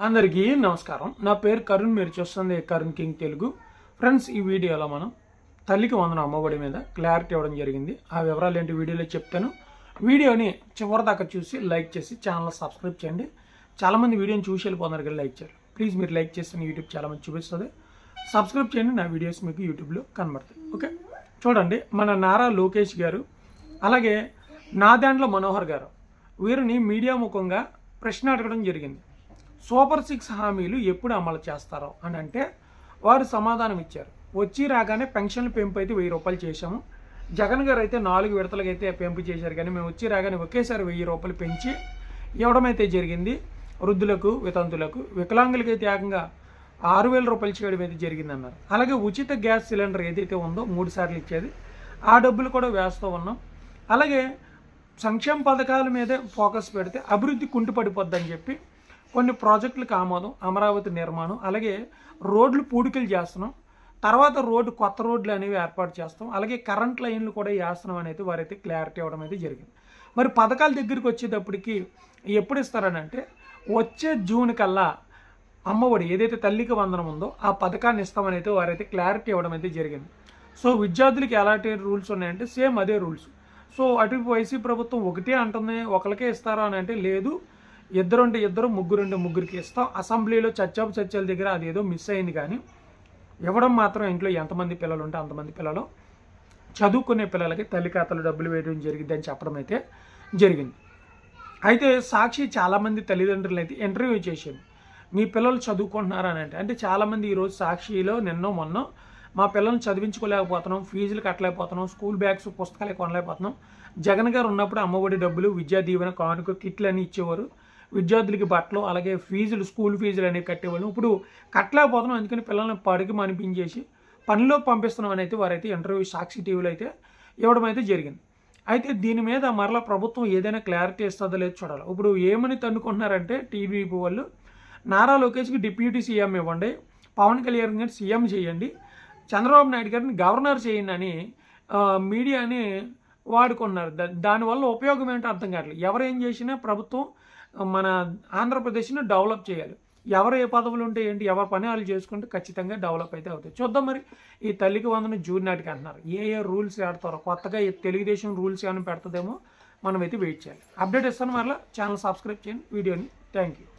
అందరికీ నమస్కారం. నా పేరు కరుణ్ మీరు చూస్తుంది కరుణ్ కింగ్ తెలుగు. ఫ్రెండ్స్ ఈ వీడియోలో మనం తల్లికి వందన అమ్మఒడి మీద క్లారిటీ ఇవ్వడం జరిగింది. ఆ వివరాలు ఏంటి వీడియోలో చెప్తాను. వీడియోని చివరిదాకా చూసి లైక్ చేసి ఛానల్ సబ్స్క్రైబ్ చేయండి. చాలామంది వీడియోని చూసి వెళ్ళిపోతున్నారు కదా లైక్ చేయాలి ప్లీజ్ మీరు లైక్ చేస్తే యూట్యూబ్ చాలామంది చూపిస్తుంది. సబ్స్క్రైబ్ చేయండి నా వీడియోస్ మీకు యూట్యూబ్లో కనబడతాయి. ఓకే? చూడండి మన నారా లోకేష్ గారు అలాగే నాదాండ్ల మనోహర్ గారు వీరిని మీడియా ముఖంగా ప్రశ్న అడగడం జరిగింది. సూపర్ సిక్స్ హామీలు ఎప్పుడు అమలు చేస్తారో అని అంటే వారు సమాధానం ఇచ్చారు. వచ్చి రాగానే పెన్షన్ల పెంపు అయితే వెయ్యి రూపాయలు చేశాము. జగన్ గారు అయితే నాలుగు విడతలకు అయితే పెంపు చేశారు కానీ మేము వచ్చి రాగానే ఒకేసారి వెయ్యి రూపాయలు పెంచి ఇవ్వడం అయితే జరిగింది. వృద్ధులకు వితంతులకు వికలాంగులకి అయితే ఏకంగా ఆరు వేల రూపాయలు చేయడం అయితే జరిగిందన్నారు. అలాగే ఉచిత గ్యాస్ సిలిండర్ ఏదైతే ఉందో మూడు సార్లు ఇచ్చేది. ఆ డబ్బులు కూడా వేస్తూ ఉన్నాం. అలాగే సంక్షేమ పథకాల మీదే ఫోకస్ పెడితే అభివృద్ధి కుంటుపడిపోద్దని చెప్పి కొన్ని ప్రాజెక్టులకు ఆమోదం అమరావతి నిర్మాణం అలాగే రోడ్లు పూడికలు చేస్తున్నాం. తర్వాత రోడ్డు కొత్త రోడ్లు అనేవి ఏర్పాటు చేస్తాం అలాగే కరెంట్ లైన్లు కూడా వేస్తున్నాం అనేది వారైతే క్లారిటీ ఇవ్వడం అయితే జరిగింది. మరి పథకాల దగ్గరికి వచ్చేటప్పటికి ఎప్పుడు ఇస్తారనంటే వచ్చే జూన్ కల్లా అమ్మఒడి ఏదైతే తల్లికి వందనం ఉందో ఆ పథకాన్ని ఇస్తామని అయితే వారైతే క్లారిటీ ఇవ్వడం అయితే జరిగింది. సో విద్యార్థులకి ఎలాంటి రూల్స్ ఉన్నాయంటే సేమ్ అదే రూల్స్. సో అటు వైసీ ప్రభుత్వం ఒకటే అంటుంది ఒకరికే ఇస్తారా అని అంటే లేదు. ఇద్దరు ఉంటే ఇద్దరు ముగ్గురు ఉంటే ముగ్గురికి ఇస్తాం. అసెంబ్లీలో చర్చాపు చర్చల దగ్గర అదేదో మిస్ అయింది కానీ ఇవ్వడం మాత్రం ఇంట్లో ఎంతమంది పిల్లలు ఉంటే అంతమంది పిల్లలు. చదువుకునే పిల్లలకి తల్లి ఖాతాలో డబ్బులు వేయడం జరిగింది అని చెప్పడం అయితే జరిగింది. అయితే సాక్షి చాలామంది తల్లిదండ్రులు అయితే ఇంటర్వ్యూ చేసింది మీ పిల్లలు చదువుకుంటున్నారా? అని అంటే అంటే చాలామంది ఈరోజు సాక్షిలో నిన్నో మొన్న మా పిల్లల్ని చదివించుకోలేకపోతున్నాం ఫీజులు కట్టలేకపోతున్నాం స్కూల్ బ్యాగ్స్ పుస్తకాలు కొనలేకపోతున్నాం. జగన్ గారు ఉన్నప్పుడు అమ్మఒడి డబ్బులు విద్యా దీవెన కానుక కిట్లు అని ఇచ్చేవారు. విద్యార్థులకి బట్టలు అలాగే ఫీజులు స్కూల్ ఫీజులు అనేవి కట్టేవాళ్ళు. ఇప్పుడు కట్టలేకపోతున్నాం అందుకని పిల్లల్ని పడికి మనిపించేసి పనిలో పంపిస్తున్నాం అయితే వారైతే ఇంటర్వ్యూ సాక్షి టీవీలో అయితే ఇవ్వడం అయితే జరిగింది. అయితే దీని మీద మరలా ప్రభుత్వం ఏదైనా క్లారిటీ ఇస్తుందో లేదో చూడాలి. ఇప్పుడు ఏమని తన్నుకుంటున్నారంటే టీడీపీ వాళ్ళు నారా లోకేష్కి డిప్యూటీ సీఎం ఇవ్వండి పవన్ కళ్యాణ్ గారిని సీఎం చేయండి చంద్రబాబు నాయుడు గారిని గవర్నర్ చేయండి అని మీడియాని వాడుకున్నారు. దా- దానివల్ల ఉపయోగం ఏంటో అర్థం కావట్లేదు. ఎవరు ఏం చేసినా ప్రభుత్వం మన ఆంధ్రప్రదేశ్ని డెవలప్ చేయాలి. ఎవరు ఏ పదవులు ఉంటే ఏంటి ఎవరి పని వాళ్ళు చేసుకుంటే ఖచ్చితంగా డెవలప్ అయితే అవుతాయి. చూద్దాం మరి. ఈ తల్లికి వందన జూన్ నాటికి అంటున్నారు. ఏ ఏ రూల్స్ ఆడతారో కొత్తగా తెలుగుదేశం రూల్స్ ఏమైనా పెడతదేమో మనం అయితే వెయిట్ చేయాలి. అప్డేట్ ఇస్తాను మరలా. ఛానల్ సబ్స్క్రైబ్ చేయండి. వీడియోని థ్యాంక్ యూ.